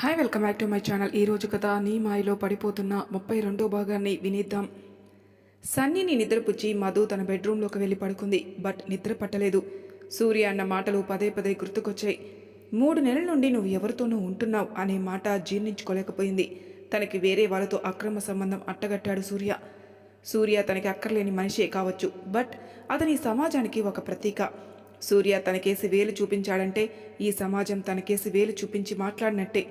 Hi welcome back to my channel ఈ రోజు కథ నీ మాయలో పడిపోతున్న ముప్పై రెండో భాగాన్ని వినిద్దాం. సన్నీని నిద్రపుచ్చి మధు తన బెడ్రూమ్లోకి వెళ్ళి పడుకుంది బట్ నిద్ర పట్టలేదు. సూర్య అన్న మాటలు పదే పదే గుర్తుకొచ్చాయి. మూడు నెలల నుండి నువ్వు ఎవరితోనూ ఉంటున్నావు అనే మాట జీర్ణించుకోలేకపోయింది. తనకి వేరే వాళ్ళతో అక్రమ సంబంధం అట్టగట్టాడు సూర్య. సూర్య తనకి అక్కర్లేని మనిషే కావచ్చు బట్ అతని సమాజానికి ఒక ప్రతీక. సూర్య తనకేసి వేలు చూపించాడంటే ఈ సమాజం తనకేసి వేలు చూపించి మాట్లాడినట్టే.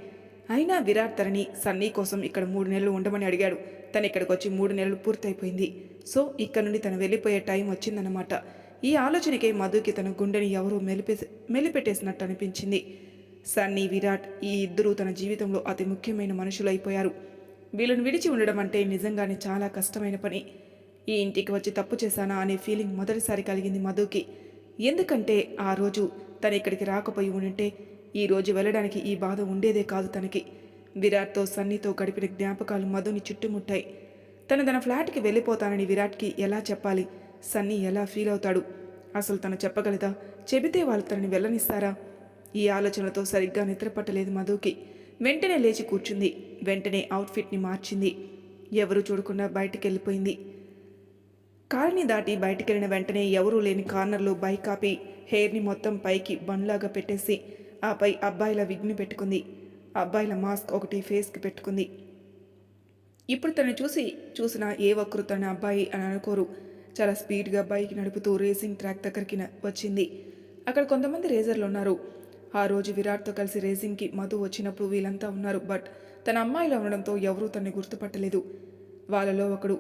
అయినా విరాట్ తనని సన్నీ కోసం ఇక్కడ మూడు నెలలు ఉండమని అడిగాడు. తను ఇక్కడికి వచ్చి మూడు నెలలు పూర్తయిపోయింది. సో ఇక్కడ నుండి తను వెళ్ళిపోయే టైం వచ్చిందన్నమాట. ఈ ఆలోచనకే మధుకి తన గుండెని ఎవరో మెలిపే మెలిపెట్టేసినట్టు అనిపించింది. సన్నీ విరాట్ ఈ ఇద్దరూ తన జీవితంలో అతి ముఖ్యమైన మనుషులు అయిపోయారు. వీళ్ళని విడిచి ఉండడం అంటే నిజంగానే చాలా కష్టమైన పని. ఈ ఇంటికి వచ్చి తప్పు చేశానా అనే ఫీలింగ్ మొదటిసారి కలిగింది మధుకి. ఎందుకంటే ఆ రోజు తను ఇక్కడికి రాకపోయి ఉంటే ఈ రోజు వెళ్ళడానికి ఈ బాధ ఉండేదే కాదు తనకి. విరాట్తో సన్నీతో గడిపిన జ్ఞాపకాలు మధుని చుట్టుముట్టాయి. తను తన ఫ్లాట్కి వెళ్ళిపోతానని విరాట్కి ఎలా చెప్పాలి? సన్నీ ఎలా ఫీల్ అవుతాడు? అసలు తను చెప్పగలదా? చెబితే వాళ్ళు తనని వెళ్ళనిస్తారా? ఈ ఆలోచనలతో సరిగ్గా నిద్రపట్టలేదు మధుకి. వెంటనే లేచి కూర్చుంది. వెంటనే అవుట్ఫిట్ని మార్చింది. ఎవరు చూడకుండా బయటికి వెళ్ళిపోయింది కాలనీ దాటి బయటికెళ్ళిన వెంటనే ఎవరూ లేని కార్నర్లో బైక్ ఆపి హెయిర్ని మొత్తం పైకి బండ్లాగా పెట్టేసి ఆపై అబ్బాయిల విగ్ని పెట్టుకుంది. అబ్బాయిల మాస్క్ ఒకటి ఫేస్కి పెట్టుకుంది. ఇప్పుడు తను చూసి చూసిన ఏ ఒక్కరు తన అబ్బాయి అని అనుకోరు. చాలా స్పీడ్గా బైక్ నడుపుతూ రేసింగ్ ట్రాక్ దగ్గరికి వచ్చింది. అక్కడ కొంతమంది రేజర్లు ఉన్నారు. ఆ రోజు విరాట్తో కలిసి రేసింగ్కి మధు వచ్చినప్పుడు వీళ్ళంతా ఉన్నారు. బట్ తన అమ్మాయిలో ఉండడంతో ఎవరూ తనని గుర్తుపట్టలేదు. వాళ్ళలో ఒకడు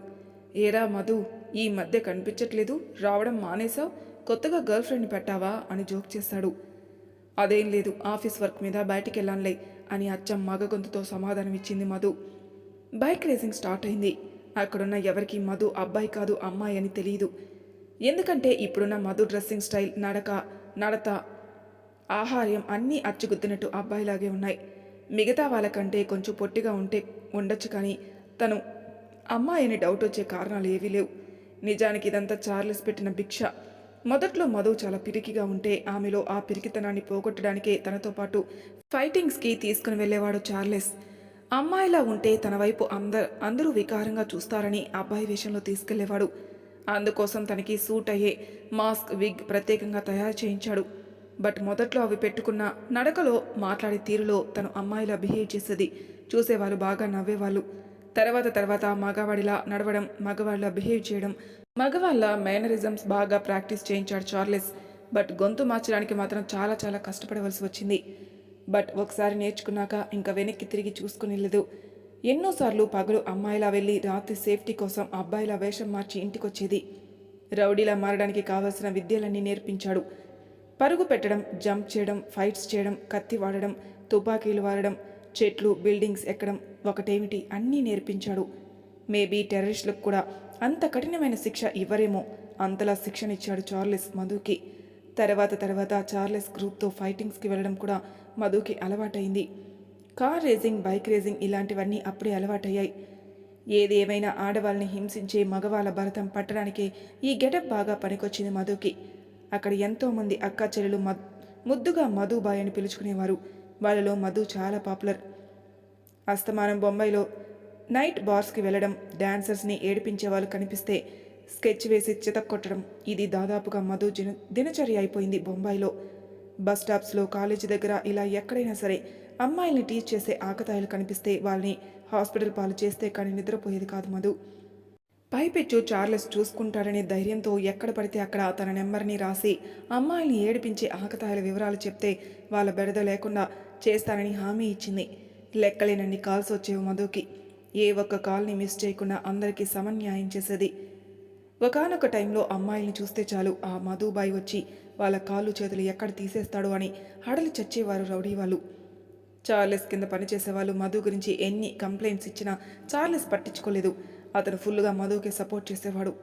ఏరా మధు ఈ మధ్య కనిపించట్లేదు. రావడం మానేసావు కొత్తగా గర్ల్ ఫ్రెండ్ని పెట్టావా? అని జోక్ చేశాడు అదేం లేదు. ఆఫీస్ వర్క్ మీద బయటికి వెళ్ళానులే అని అచ్చం మగ గొంతుతో సమాధానం ఇచ్చింది మధు. బైక్ రేసింగ్ స్టార్ట్ అయింది. అక్కడున్న ఎవరికి మధు అబ్బాయి కాదు అమ్మాయి అని తెలియదు. ఎందుకంటే ఇప్పుడున్న మధు డ్రెస్సింగ్ స్టైల్ నడక నడత ఆహార్యం అన్నీ అచ్చుగుద్దినట్టు అబ్బాయిలాగే ఉన్నాయి. మిగతా వాళ్ళకంటే కొంచెం పొట్టిగా ఉంటే ఉండొచ్చు కానీ తను అమ్మాయి అని డౌట్ వచ్చే కారణాలు ఏవీ లేవు. నిజానికి ఇదంతా చార్లెస్ పెట్టిన భిక్ష. మొదట్లో మధు చాలా పిరికిగా ఉంటే ఆమెలో ఆ పిరికితనాన్ని పోగొట్టడానికే తనతో పాటు ఫైటింగ్స్కి తీసుకుని వెళ్ళేవాడు చార్లెస్. అమ్మాయిలా ఉంటే తన వైపు అందరు అందరూ వికారంగా చూస్తారని అబ్బాయి వేషంలో తీసుకెళ్ళేవాడు అందుకోసం తనకి సూట్ అయ్యే మాస్క్ విగ్ ప్రత్యేకంగా తయారు చేయించాడు. బట్ మొదట్లో అవి పెట్టుకున్న నడకలో మాట్లాడే తీరులో తను అమ్మాయిలా బిహేవ్ చేసేది చూసేవాళ్ళు బాగా నవ్వేవాళ్ళు. తర్వాత తర్వాత మగవాడిలా నడవడం మగవాళ్ళ బిహేవ్ చేయడం మగవాళ్ళ మేనరిజమ్స్ బాగా ప్రాక్టీస్ చేయించాడు చార్లెస్. బట్ గొంతు మార్చడానికి మాత్రం చాలా చాలా కష్టపడవలసి వచ్చింది. బట్ ఒకసారి నేర్చుకున్నాక ఇంకా వెనక్కి తిరిగి చూసుకుని లేదు. ఎన్నోసార్లు పగలు అమ్మాయిలా వెళ్ళి రాత్రి సేఫ్టీ కోసం అబ్బాయిలా వేషం మార్చి ఇంటికొచ్చేది. రౌడీలా మారడానికి కావలసిన విద్యలన్నీ నేర్పించాడు. పరుగు పెట్టడం జంప్ చేయడం ఫైట్స్ చేయడం కత్తి వాడడం తుపాకీలు వాడడం చెట్లు బిల్డింగ్స్ ఎక్కడం ఒకటేమిటి? అన్నీ నేర్పించాడు. మేబీ టెర్రరిస్టులకు కూడా అంత కఠినమైన శిక్ష ఇవ్వరేమో అంతలా శిక్షణ ఇచ్చాడు చార్లెస్ మధుకి. తర్వాత తర్వాత చార్లెస్ గ్రూప్తో ఫైటింగ్స్కి వెళ్ళడం కూడా మధుకి అలవాటైంది. కార్ రేసింగ్ బైక్ రేసింగ్ ఇలాంటివన్నీ అప్పుడే అలవాటయ్యాయి. ఏది ఏమైనా ఆడవాళ్ళని హింసించే మగవాళ్ళ భరతం పట్టడానికే ఈ గెటప్ బాగా పనికొచ్చింది మధుకి. అక్కడ ఎంతోమంది అక్క చెల్లెలు మద్ ముద్దుగా మధుబాయ్ అని పిలుచుకునేవారు. వాళ్ళలో మధు చాలా పాపులర్. అస్తమానం బొంబాయిలో నైట్ బార్స్కి వెళ్ళడం డాన్సర్స్ని ఏడిపించే వాళ్ళు కనిపిస్తే స్కెచ్ వేసి చితక్కొట్టడం ఇది దాదాపుగా మధు దిన దినచర్య అయిపోయింది బొంబాయిలో బస్ స్టాప్స్లో కాలేజీ దగ్గర ఇలా ఎక్కడైనా సరే అమ్మాయిల్ని టీచ్ చేసే ఆకతాయిలు కనిపిస్తే వాళ్ళని హాస్పిటల్ పాలు చేస్తే కానీ నిద్రపోయేది కాదు మధు. పైపెచ్చు చార్లెస్ చూసుకుంటాడనే ధైర్యంతో ఎక్కడ పడితే అక్కడ తన నెంబర్ని రాసి అమ్మాయిని ఏడిపించే ఆకతాయిల వివరాలు చెప్తే వాళ్ళ బెడద లేకుండా చేస్తానని హామీ ఇచ్చింది. లెక్కలేనన్ని కాల్స్ వచ్చేవి మధుకి. ఏ ఒక్క కాల్ని మిస్ చేయకుండా అందరికీ సమన్యాయం చేసేది. ఒకానొక టైంలో అమ్మాయిల్ని చూస్తే చాలు ఆ మధుబాయి వచ్చి వాళ్ళ కాళ్ళు చేతులు ఎక్కడ తీసేస్తాడో అని హడలి చచ్చేవారు రౌడీ వాళ్ళు. చార్లెస్ కింద పనిచేసేవాళ్ళు మధు గురించి ఎన్ని కంప్లైంట్స్ ఇచ్చినా చార్లెస్ పట్టించుకోలేదు. అతను ఫుల్గా మధుకి సపోర్ట్ చేసేవాడు.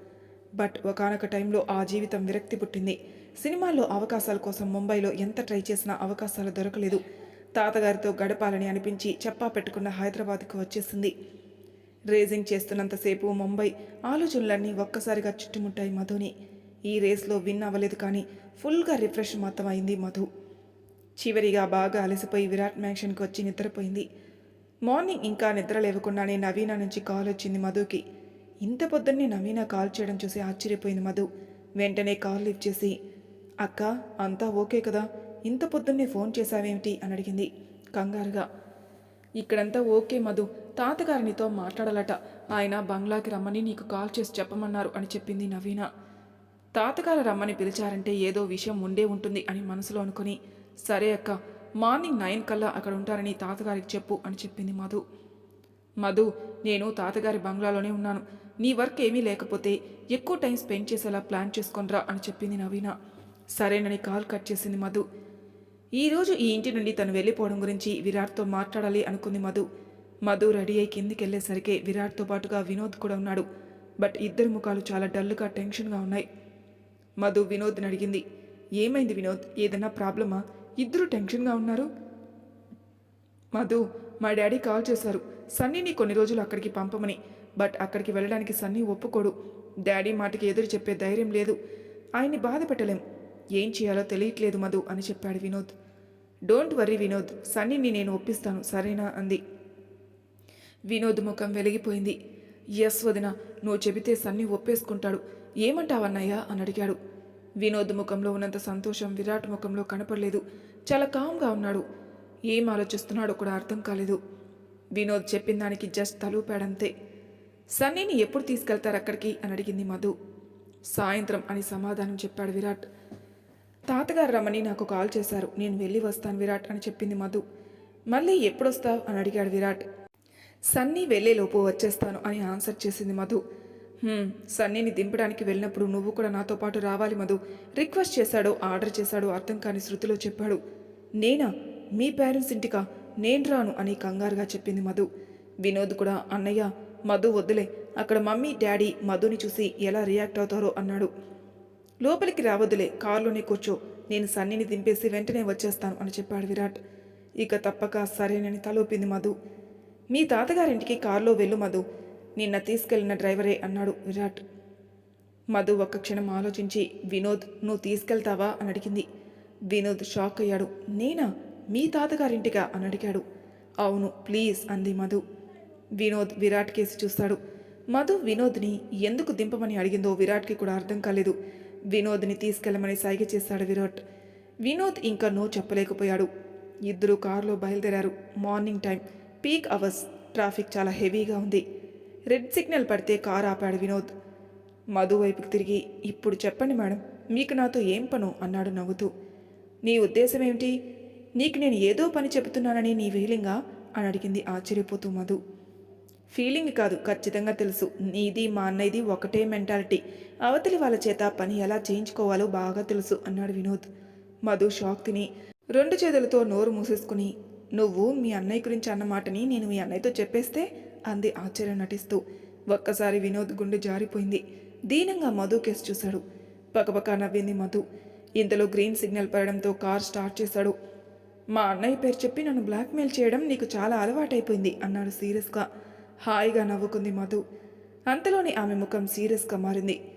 బట్ ఒకనొక టైంలో ఆ జీవితం విరక్తి పుట్టింది. సినిమాల్లో అవకాశాల కోసం ముంబైలో ఎంత ట్రై చేసినా అవకాశాలు దొరకలేదు. తాతగారితో గడపాలని అనిపించి చెప్పా పెట్టుకున్న హైదరాబాద్కు వచ్చేసింది. రేసింగ్ చేస్తున్నంతసేపు ముంబై ఆలోచనలన్నీ ఒక్కసారిగా చుట్టుముట్టాయి మధుని. ఈ రేస్లో విన్ అవ్వలేదు కానీ ఫుల్గా రిఫ్రెష్ మాత్రం అయింది మధు. చివరిగా బాగా అలసిపోయి విరాట్ మ్యాక్షన్కి వచ్చి నిద్రపోయింది. మార్నింగ్ ఇంకా నిద్ర లేవకుండానే నవీన నుంచి కాల్ వచ్చింది మధుకి. ఇంత పొద్దున్నే నవీన కాల్ చేయడం చూసి ఆశ్చర్యపోయింది మధు. వెంటనే కాల్ లిఫ్ట్ చేసి అక్క అంతా ఓకే కదా? ఇంత పొద్దున్నే ఫోన్ చేశావేమిటి? అని అడిగింది. కంగారుగా. ఇక్కడంతా ఓకే మధు. తాతగారినితో మాట్లాడాలట. ఆయన బంగ్లాకి రమ్మని నీకు కాల్ చేసి చెప్పమన్నారు అని చెప్పింది నవీన. తాతగారు రమ్మని పిలిచారంటే ఏదో విషయం ఉండే ఉంటుంది అని మనసులో అనుకుని సరే అక్క మార్నింగ్ నైన్ కల్లా అక్కడ ఉంటారని తాతగారికి చెప్పు అని చెప్పింది మధు. మధు నేను తాతగారి బంగ్లాలోనే ఉన్నాను. నీ వర్క్ ఏమీ లేకపోతే ఎక్కువ టైం స్పెండ్ చేసేలా ప్లాన్ చేసుకొనిరా అని చెప్పింది నవీన. సరేనని కాల్ కట్ చేసింది మధు. ఈరోజు ఈ ఇంటి నుండి తను వెళ్ళిపోవడం గురించి విరాట్తో మాట్లాడాలి అనుకుంది మధు. మధు రెడీ అయి కిందికి వెళ్ళేసరికి విరాట్తో పాటుగా వినోద్ కూడా ఉన్నాడు. బట్ ఇద్దరు ముఖాలు చాలా డల్గా టెన్షన్గా ఉన్నాయి. మధు వినోద్ని అడిగింది. ఏమైంది వినోద్? ఏదైనా ప్రాబ్లమా? ఇద్దరు టెన్షన్గా ఉన్నారు? మధు మా డాడీ కాల్ చేశారు. సన్నీని కొన్ని రోజులు అక్కడికి పంపమని. బట్ అక్కడికి వెళ్ళడానికి సన్నీ ఒప్పుకోడు. డాడీ మాటకి ఎదురు చెప్పే ధైర్యం లేదు. ఆయన్ని బాధ పెట్టలేం. ఏం చేయాలో తెలియట్లేదు మధు అని చెప్పాడు వినోద్. డోంట్ వర్రీ వినోద్ సన్నీని నేను ఒప్పిస్తాను సరేనా? అంది. వినోద్ ముఖం వెలిగిపోయింది. ఎస్ వదిన నువ్వు చెబితే సన్నీ ఒప్పేసుకుంటాడు. ఏమంటావన్నయ్యా? అని అడిగాడు. వినోద్ ముఖంలో ఉన్నంత సంతోషం విరాట్ ముఖంలో కనపడలేదు. చాలా కామ్గా ఉన్నాడు. ఏం ఆలోచిస్తున్నాడో కూడా అర్థం కాలేదు. వినోద్ చెప్పిన దానికి జస్ట్ తలూపాడంతే. సన్నీని ఎప్పుడు తీసుకెళ్తారు అక్కడికి అని అడిగింది మధు. సాయంత్రం అని సమాధానం చెప్పాడు విరాట్. తాతగారు రమ్మని నాకు కాల్ చేశారు. నేను వెళ్ళి వస్తాను విరాట్ అని చెప్పింది మధు. మళ్ళీ ఎప్పుడొస్తావు? అని అడిగాడు విరాట్. సన్నీ వెళ్ళేలోపు వచ్చేస్తాను అని ఆన్సర్ చేసింది మధు. సన్నీని దింపడానికి వెళ్ళినప్పుడు నువ్వు కూడా నాతో పాటు రావాలి మధు. రిక్వెస్ట్ చేశాడో ఆర్డర్ చేశాడో అర్థం కాని శృతిలో చెప్పాడు. నేనా? మీ పేరెంట్స్ ఇంటికా? నేను రాను అని కంగారుగా చెప్పింది మధు. వినోద్ కూడా అన్నయ్య మధు వద్దులే. అక్కడ మమ్మీ డాడీ మధుని చూసి ఎలా రియాక్ట్ అవుతారో అన్నాడు. లోపలికి రావద్దులే కారులోనే కూర్చో. నేను సన్నీని దింపేసి వెంటనే వచ్చేస్తాను అని చెప్పాడు విరాట్. ఇక తప్పక సరేనని తలూపింది మధు. మీ తాతగారింటికి కారులో వెళ్ళు మధు. నిన్న తీసుకెళ్ళిన డ్రైవరే అన్నాడు విరాట్. మధు ఒక్క క్షణం ఆలోచించి వినోద్ నువ్వు తీసుకెళ్తావా? అని అడిగింది. వినోద్ షాక్ అయ్యాడు. నేనా? మీ తాతగారింటిగా అని అడిగాడు. అవును ప్లీజ్ అంది మధు. వినోద్ విరాట్ కేసి చూస్తాడు. మధు వినోద్ని ఎందుకు దింపమని అడిగిందో విరాట్కి కూడా అర్థం కాలేదు. వినోద్ని తీసుకెళ్ళమని సైగ చేశాడు విరాట్. వినోద్ ఇంకా నో చెప్పలేకపోయాడు. ఇద్దరు కారులో బయలుదేరారు. Morning time. Peak hours. Traffic చాలా హెవీగా ఉంది. రెడ్ సిగ్నల్ పడితే కారు ఆపాడు వినోద్. మధు వైపుకి తిరిగి ఇప్పుడు చెప్పండి మేడం మీకు నాతో ఏం పను? అన్నాడు నవ్వుతూ. నీ ఉద్దేశం ఏమిటి? నీకు నేను ఏదో పని చెబుతున్నానని నీ ఫీలింగా అని అడిగింది ఆశ్చర్యపోతూ మధు. ఫీలింగ్ కాదు ఖచ్చితంగా తెలుసు. నీది మా అన్నయ్యది ఒకటే మెంటాలిటీ. అవతలి వాళ్ళ చేత పని ఎలా చేయించుకోవాలో బాగా తెలుసు అన్నాడు వినోద్. మధు షాక్ తిని రెండు చేతులతో నోరు మూసేసుకుని నువ్వు మీ అన్నయ్య గురించి అన్నమాటని నేను మీ అన్నయ్యతో చెప్పేస్తే? అంది ఆశ్చర్యం నటిస్తూ. ఒక్కసారి వినోద్ గుండె జారిపోయింది. దీనంగా మధు కేసు చూశాడు. పకపక నవ్వింది మధు. ఇంతలో గ్రీన్ సిగ్నల్ పడడంతో కార్ స్టార్ట్ చేశాడు. మా అన్నయ్య పేరు చెప్పి నన్ను బ్లాక్మెయిల్ చేయడం నీకు చాలా అలవాటైపోయింది అన్నాడు సీరియస్గా. హాయిగా నవ్వుకుంది మధు. అంతలోనే ఆమె ముఖం సీరియస్గా మారింది.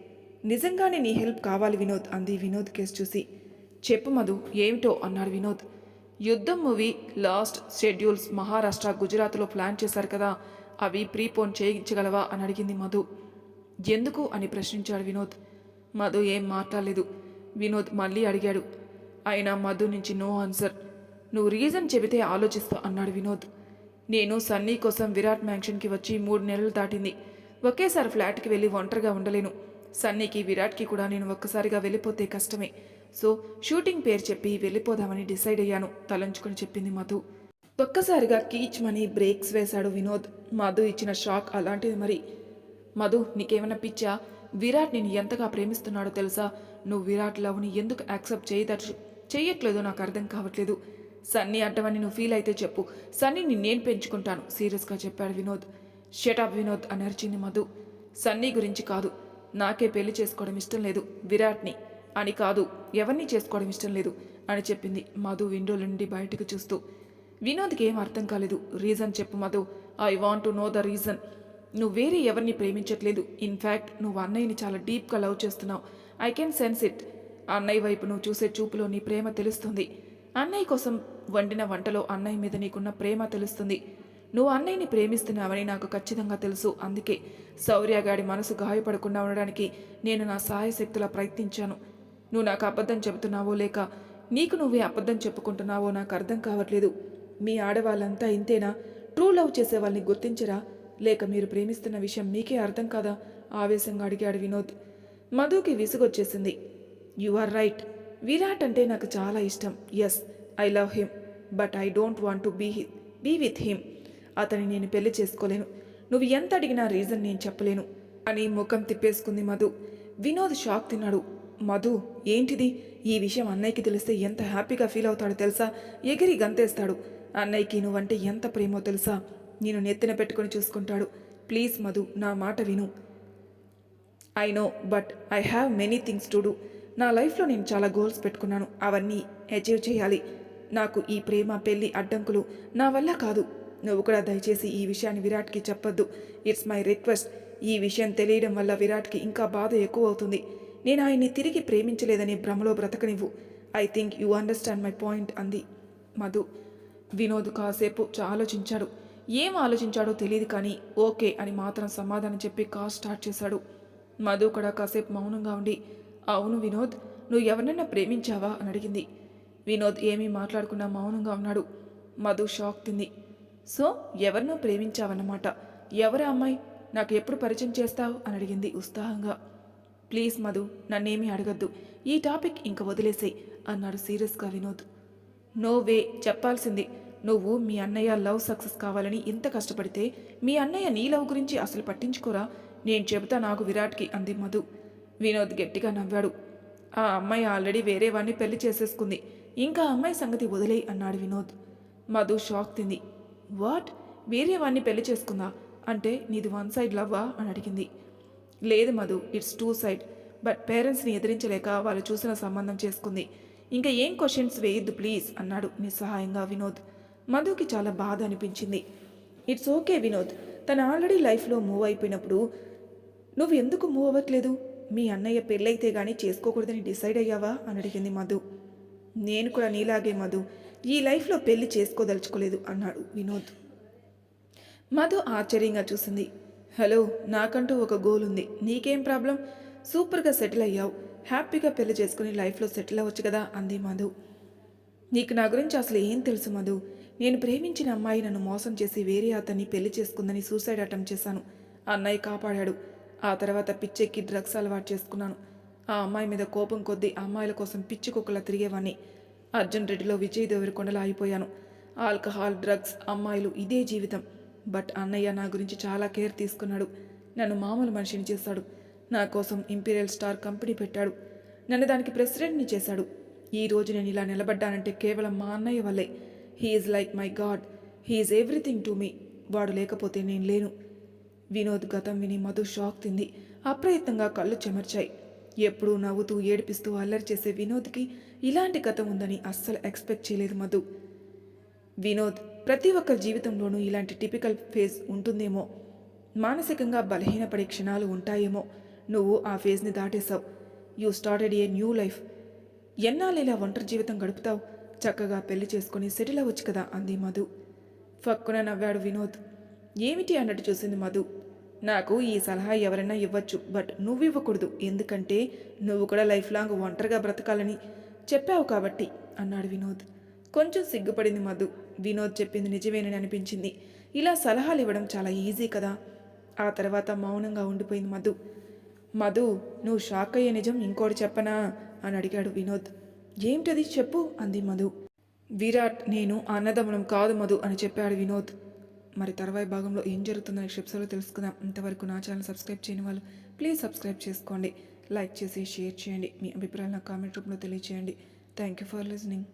నిజంగానే నీ హెల్ప్ కావాలి వినోద్ అంది వినోద్ కేసు చూసి. చెప్పు మధు ఏమిటో అన్నాడు వినోద్. యుద్ధం మూవీ లాస్ట్ షెడ్యూల్స్ మహారాష్ట్ర గుజరాత్లో ప్లాన్ చేశారు కదా అవి ప్రీపోన్ చేయించగలవా అని అడిగింది మధు. ఎందుకు అని ప్రశ్నించాడు వినోద్. మధు ఏం మాట్లాడలేదు. వినోద్ మళ్ళీ అడిగాడు. అయినా మధు నుంచి నో ఆన్సర్. నువ్వు రీజన్ చెబితే ఆలోచిస్తా అన్నాడు వినోద్. నేను సన్నీ కోసం విరాట్ మ్యాన్షన్కి వచ్చి మూడు నెలలు దాటింది. ఒకేసారి ఫ్లాట్కి వెళ్ళి ఒంటరిగా ఉండలేను. సన్నీకి విరాట్కి కూడా నేను ఒక్కసారిగా వెళ్ళిపోతే కష్టమే. సో షూటింగ్ పేరు చెప్పి వెళ్ళిపోదామని డిసైడ్ అయ్యాను తలంచుకొని చెప్పింది మధు. ఒక్కసారిగా కీచ్మని బ్రేక్స్ వేశాడు వినోద్. మధు ఇచ్చిన షాక్ అలాంటిది మరి. మధు నీకేమైనా పిచ్చా? విరాట్ నేను ఎంతగా ప్రేమిస్తున్నాడో తెలుసా? నువ్వు విరాట్ లవ్ని ఎందుకు యాక్సెప్ట్ చేయదర్చు చెయ్యట్లేదో నాకు అర్థం కావట్లేదు. సన్నీ అడ్డమని నువ్వు ఫీల్ అయితే చెప్పు. సన్నీని నేను పెంచుకుంటాను? సీరియస్గా చెప్పాడు వినోద్. షటప్ వినోద్ అని అరిచింది మధు. సన్నీ గురించి కాదు. నాకే పెళ్ళి చేసుకోవడం ఇష్టం లేదు. విరాట్ని అని కాదు. ఎవరిని చేసుకోవడం ఇష్టం లేదు అని చెప్పింది మధు విండో నుండి బయటకు చూస్తూ. వినోద్కి ఏం అర్థం కాలేదు. రీజన్ చెప్పు Madhu. I want to know the reason నువ్వు వేరే ఎవరిని ప్రేమించట్లేదు. ఇన్ఫ్యాక్ట్ నువ్వు అన్నయ్యని చాలా డీప్గా లవ్ చేస్తున్నావు. ఐ కెన్ సెన్స్ ఇట్ అన్నయ్య వైపు నువ్వు చూసే చూపులో నీ ప్రేమ తెలుస్తుంది. అన్నయ్య కోసం వండిన వంటలో అన్నయ్య మీద నీకున్న ప్రేమ తెలుస్తుంది. నువ్వు అన్నయ్యని ప్రేమిస్తున్నావని నాకు ఖచ్చితంగా తెలుసు. అందుకే శౌర్యగాడి మనసు గాయపడకుండా ఉండడానికి నేను నా సహాయశక్తులా ప్రయత్నించాను. నువ్వు నాకు అబద్ధం చెబుతున్నావో లేక నీకు నువ్వే అబద్ధం చెప్పుకుంటున్నావో నాకు అర్థం కావట్లేదు. మీ ఆడవాళ్ళంతా ఇంతేనా? ట్రూ లవ్ చేసే వాళ్ళని గుర్తించరా? లేక మీరు ప్రేమిస్తున్న విషయం మీకే అర్థం కాదా? ఆవేశంగా అడిగాడు వినోద్. మధుకి విసుగొచ్చేసింది. You are right. విరాట్ అంటే నాకు చాలా ఇష్టం. Yes I love him but I don't want to be be with him అతని నేను పెళ్ళి చేసుకోలేను. నువ్వు ఎంత అడిగినా రీజన్ నేను చెప్పలేను. అని ముఖం తిప్పేసుకుంది మధు. వినోద్ షాక్ తిన్నాడు. మధు ఏంటిది? ఈ విషయం అన్నయ్యకి తెలిస్తే ఎంత హ్యాపీగా ఫీల్ అవుతాడో తెలుసా? ఎగిరి గంతేస్తాడు. అన్నయ్యకి నువ్వంటే ఎంత ప్రేమో తెలుసా? నేను నెత్తిన పెట్టుకొని చూసుకుంటాడు. ప్లీజ్ మధు నా మాట విను. I know but I have many things to do నా లైఫ్లో నేను చాలా గోల్స్ పెట్టుకున్నాను. అవన్నీ అచీవ్ చేయాలి. నాకు ఈ ప్రేమ పెళ్ళి అడ్డంకులు నా వల్ల కాదు. నువ్వు కూడా దయచేసి ఈ విషయాన్ని విరాట్కి చెప్పొద్దు. It's my request. ఈ విషయం తెలియడం వల్ల విరాట్కి ఇంకా బాధ ఎక్కువ అవుతుంది నేను ఆయన్ని తిరిగి ప్రేమించలేదని భ్రమలో బ్రతకనివ్వు. I think you understand my point అంది మధు. వినోద్ కాసేపు ఆలోచించాడు. ఏం ఆలోచించాడో తెలియదు కానీ ఓకే అని మాత్రం సమాధానం చెప్పి కాల్ స్టార్ట్ చేశాడు. మధు కూడా కాసేపు మౌనంగా ఉండి అవును వినోద్ నువ్వు ఎవరినైనా ప్రేమించావా? అని అడిగింది. వినోద్ ఏమీ మాట్లాడకుండా మౌనంగా ఉన్నాడు. మధు షాక్ తింది. సో ఎవరినో ప్రేమించావన్నమాట. ఎవరా అమ్మాయి? నాకు ఎప్పుడు పరిచయం చేస్తావు? అని అడిగింది ఉత్సాహంగా. ప్లీజ్ మధు నన్నేమీ అడగద్దు. ఈ టాపిక్ ఇంక వదిలేసేయ్ అన్నాడు సీరియస్గా వినోద్. నో వే చెప్పాల్సింది. నువ్వు మీ అన్నయ్య లవ్ సక్సెస్ కావాలని ఇంత కష్టపడితే మీ అన్నయ్య నీ లవ్ గురించి అసలు పట్టించుకోరా? నేను చెబుతా నాకు విరాట్కి అంది మధు. వినోద్ గట్టిగా నవ్వాడు. ఆ అమ్మాయి ఆల్రెడీ వేరే వాడిని పెళ్ళి చేసేసుకుంది. ఇంకా అమ్మాయి సంగతి వదిలే అన్నాడు వినోద్. మధు షాక్ తింది. వాట్? వేరే వాడిని పెళ్ళి చేసుకుందా? అంటే నీది వన్ సైడ్ లవ్వా? అని అడిగింది. లేదు Madhu it's two side. But పేరెంట్స్ని ఎదిరించలేక వాళ్ళు చూసిన సంబంధం చేసుకుంది. ఇంకా ఏం క్వశ్చన్స్ వేయొద్దు ప్లీజ్ అన్నాడు నిస్సహాయంగా వినోద్. మధుకి చాలా బాధ అనిపించింది. ఇట్స్ ఓకే వినోద్ తను ఆల్రెడీ లైఫ్లో మూవ్ అయిపోయినప్పుడు నువ్వు ఎందుకు మూవ్ అవ్వట్లేదు? మీ అన్నయ్య పెళ్ళైతే గానీ చేసుకోకూడదని డిసైడ్ అయ్యావా? అని అడిగింది మధు. నేను కూడా నీలాగే మధు. ఈ లైఫ్లో పెళ్ళి చేసుకోదలుచుకోలేదు అన్నాడు వినోద్. మధు ఆశ్చర్యంగా చూసింది. హలో నాకంటూ ఒక గోల్ ఉంది. నీకేం ప్రాబ్లం? సూపర్గా సెటిల్ అయ్యావు. హ్యాపీగా పెళ్ళి చేసుకుని లైఫ్లో సెటిల్ అవ్వచ్చు కదా అంది మధు. నీకు నా గురించి అసలు ఏం తెలుసు మధు? నేను ప్రేమించిన అమ్మాయి నన్ను మోసం చేసి వేరే అతన్ని పెళ్ళి చేసుకుందని సూసైడ్ అటెంప్ట్ చేశాను. అన్నయ్య కాపాడాడు. ఆ తర్వాత పిచ్చెక్కి డ్రగ్స్ అలవాటు చేసుకున్నాను. ఆ అమ్మాయి మీద కోపం కొద్దీ అమ్మాయిల కోసం పిచ్చి కుక్కలా తిరిగేవాణ్ణి. అర్జున్ రెడ్డిలో విజయ్ దేవరకొండలా అయిపోయాను ఆల్కహాల్ డ్రగ్స్ అమ్మాయిలు ఇదే జీవితం. బట్ అన్నయ్య నా గురించి చాలా కేర్ తీసుకున్నాడు. నన్ను మామూలు మనిషిని చేశాడు. నా కోసం ఇంపీరియల్ స్టార్ కంపెనీ పెట్టాడు. నన్ను దానికి ప్రెసిడెంట్ని చేశాడు. ఈ రోజు నేను ఇలా నిలబడ్డానంటే కేవలం మా అన్నయ్య వల్లే. He's like my God. He's everything to me. వాడు లేకపోతే నేను లేను. వినోద్ గతం విని మధు షాక్ తింది. అప్రయత్నంగా కళ్ళు చెమర్చాయి. ఎప్పుడూ నవ్వుతూ ఏడిపిస్తూ అల్లరి చేసే వినోద్కి ఇలాంటి గతం ఉందని అస్సలు ఎక్స్పెక్ట్ చేయలేదు మధు. వినోద్ ప్రతి ఒక్కరి జీవితంలోనూ ఇలాంటి టిపికల్ ఫేజ్ ఉంటుందేమో? మానసికంగా బలహీనపడే క్షణాలు ఉంటాయేమో? నువ్వు ఆ ఫేజ్ని దాటేశావు. You started a new life. ఎన్నాళ్ళిలా ఒంటరి జీవితం గడుపుతావు? చక్కగా పెళ్ళి చేసుకుని సెటిల్ అవ్వచ్చు కదా అంది మధు. ఫక్కున నవ్వాడు వినోద్. ఏమిటి అన్నట్టు చూసింది మధు. నాకు ఈ సలహా ఎవరైనా ఇవ్వచ్చు బట్ నువ్వు ఇవ్వకూడదు ఎందుకంటే నువ్వు కూడా లైఫ్ లాంగ్ ఒంటరిగా బ్రతకాలని చెప్పావు కాబట్టి అన్నాడు వినోద్. కొంచెం సిగ్గుపడింది మధు. వినోద్ చెప్పింది నిజమేనని అనిపించింది. ఇలా సలహాలు ఇవ్వడం చాలా ఈజీ కదా. ఆ తర్వాత మౌనంగా ఉండిపోయింది మధు. మధు నువ్వు షాక్ అయ్యే నిజం ఇంకోటి చెప్పనా? అని అడిగాడు వినోద్. ఏమిటది చెప్పు అంది మధు. విరాట్ నేను అన్నదమ్ములం కాదు మధు అని చెప్పాడు వినోద్. మరి తర్వాయి భాగంలో ఏం జరుగుతుందో నెక్స్ట్ ఎపిసోడ్లో తెలుసుకుందాం. ఇంతవరకు నా ఛానల్ సబ్స్క్రైబ్ చేయని వాళ్ళు ప్లీజ్ సబ్స్క్రైబ్ చేసుకోండి. లైక్ చేసి షేర్ చేయండి. మీ అభిప్రాయాలు నా కామెంట్ రూపంలో తెలియచేయండి. Thank you for listening